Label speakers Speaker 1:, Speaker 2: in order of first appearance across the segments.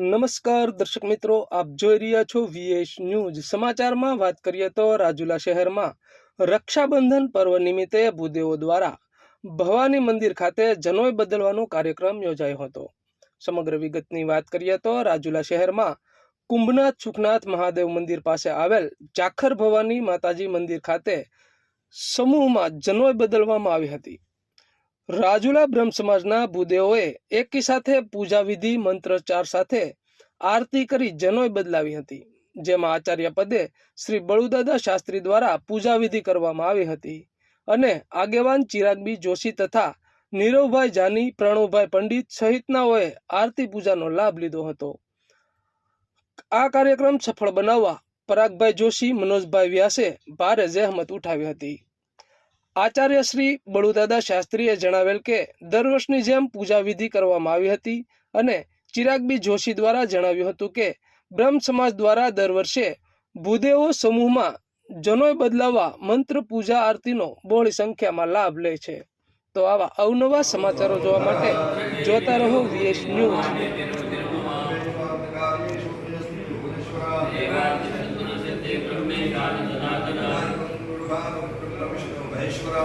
Speaker 1: નમસ્કાર દર્શક મિત્રો, આપ જોઈ રહ્યા છો વીએસ ન્યૂઝ. સમાચારમાં વાત કરીએ તો રાજુલા શહેરમાં રક્ષાબંધન પર્વ નિમિત્તે ભૂદેવો દ્વારા ભવાની મંદિર ખાતે જનોય બદલવાનો કાર્યક્રમ યોજાયો હતો. સમગ્ર વિગતની વાત કરીએ તો રાજુલા શહેરમાં કુંભનાથ સુખનાથ મહાદેવ મંદિર પાસે આવેલ જાખર ભવાની માતાજી મંદિર ખાતે સમૂહમાં જનોય બદલવામાં આવી હતી. રાજુલા બ્રહ્મ સમાજના ભૂદેવોએ એકી સાથે પૂજા વિધિ મંત્રોચ્ચાર સાથે આરતી કરી જનોય બદલાવી હતી. જેમાં આચાર્ય પદે શ્રી બળુદાદા શાસ્ત્રી દ્વારા પૂજા વિધિ કરવામાં આવી હતી અને આગેવાન ચિરાગબી જોશી તથા નીરવભાઈ જાની, પ્રણવભાઈ પંડિત સહિતનાઓએ આરતી પૂજાનો લાભ લીધો હતો. આ કાર્યક્રમ સફળ બનાવવા પરાગભાઈ જોશી, મનોજભાઈ વ્યાસે ભારે જહેમત ઉઠાવી હતી. આચાર્ય શ્રી બળુદાદા શાસ્ત્રીએ જણાવેલ કે, દર વર્ષની જેમ પૂજા વિધિ કરવામાં આવી હતી અને ચિરાગબી જોશી દ્વારા જણાવ્યું હતું કે, બ્રહ્મ સમાજ દ્વારા દર વર્ષે ભૂદેવો સમૂહમાં જનોય બદલાવવા મંત્ર પૂજા આરતીનો બહોળી સંખ્યામાં લાભ લે છે. તો આવા અવનવા સમાચારો જોવા માટે જોતા રહો વીએસ ન્યૂઝ.
Speaker 2: कृपा विष्णु महेश्वरा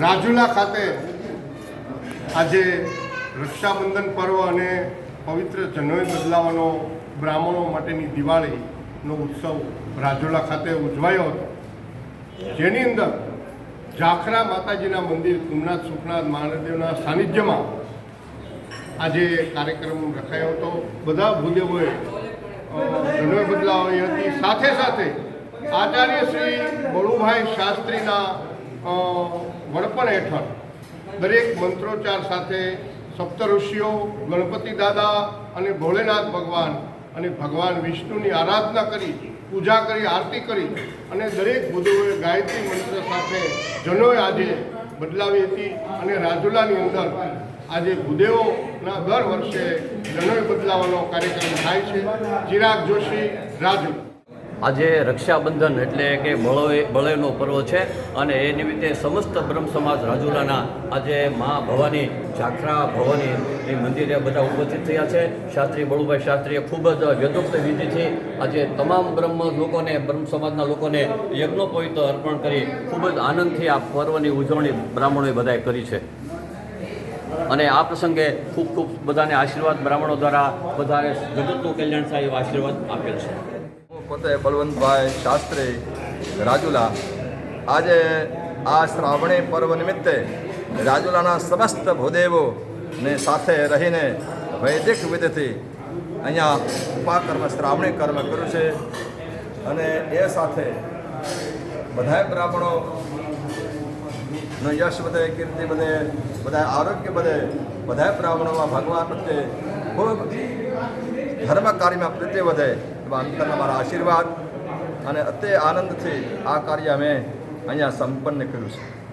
Speaker 3: રાજુલા ખાતે આજે રક્ષાબંધન પર્વ અને પવિત્ર જનોય બદલાવાનો બ્રાહ્મણો માટેની દિવાળીનો ઉત્સવ રાજુલા ખાતે ઉજવાયો હતો. જેની અંદર જાખરા માતાજીના મંદિર સોમનાથ સુખનાથ, મહાદેવના સાનિધ્યમાં આજે કાર્યક્રમ રખાયો હતો. બધા ભૂદેવોએ જનોઈ બદલાવી હતી. સાથે સાથે આચાર્ય શ્રી બળુભાઈ શાસ્ત્રીના વડપણ હેઠળ દરેક મંત્રોચ્ચાર સાથે સપ્ત ઋષિઓ ગણપતિ દાદા અને ભોલેનાથ ભગવાન અને ભગવાન વિષ્ણુની આરાધના કરી, પૂજા કરી, આરતી કરી અને દરેક ભૂદેવોએ ગાયત્રી મંત્ર સાથે જનોએ આજે બદલાવી હતી અને રાજુલાની અંદર આજે ભૂદેવોના દર વર્ષે જનોય બદલાવાનો કાર્યક્રમ થાય છે. ચિરાગ જોશી, રાજુ.
Speaker 4: આજે રક્ષાબંધન એટલે કે બળવે બળેનો પર્વ છે અને એ નિમિત્તે સમસ્ત બ્રહ્મ સમાજ રાજુલાના આજે મા ભવાની જાખરા ભવાની એ મંદિરે બધા ઉપસ્થિત થયા છે. શાસ્ત્રી બળુભાઈ શાસ્ત્રીએ ખૂબ જ વેદોક્ત વિધિથી આજે તમામ બ્રહ્મ લોકોને, બ્રહ્મ સમાજના લોકોને યજ્ઞોપવિત અર્પણ કરી ખૂબ જ આનંદથી આ પર્વની ઉજવણી બ્રાહ્મણોએ બધાએ કરી છે. અને આ પ્રસંગે ખૂબ ખૂબ બધાને આશીર્વાદ, બ્રાહ્મણો દ્વારા બધાને જગતનું કલ્યાણ થાય એવા આશીર્વાદ આપેલ છે.
Speaker 2: હું પોતે બલવંતભાઈ શાસ્ત્રી, રાજુલા. આજે આ શ્રાવણી પર્વ નિમિત્તે રાજુલાના સમસ્ત ભૂદેવોને સાથે રહીને વૈદિક વિધિથી અહીંયા ઉપાકર્મ, શ્રાવણી કર્મ કર્યું છે. અને એ સાથે બધાય બ્રાહ્મણો નો યશ વધે, કીર્તિ વધે, બધા આરોગ્ય વધે બધા બ્રાહ્મણોમાં ભગવાન પ્રત્યે ખૂબ ધર્મ કાર્યમાં પ્રત્યે વધે, એવા અંતરના મારા આશીર્વાદ અને અત્ય આનંદથી આ કાર્ય અમે અહીંયા સંપન્ન કર્યું છે.